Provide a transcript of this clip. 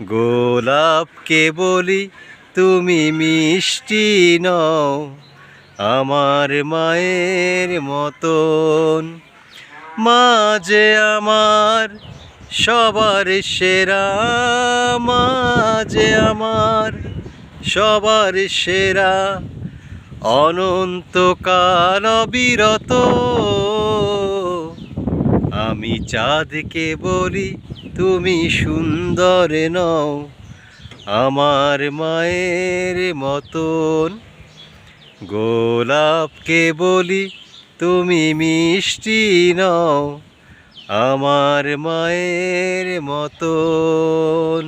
গোলাপকে বলি তুমি মিষ্টি নও, আমার মায়ের মতন। মা যে আমার সবার সেরা মা যে আমার সবার সেরা অনন্তকাল বিরত আমি চাঁদকে বলি তুমি সুন্দর নও আমার মায়ের মতন। গোলাপকে বলি তুমি মিষ্টি নও আমার মায়ের মতন।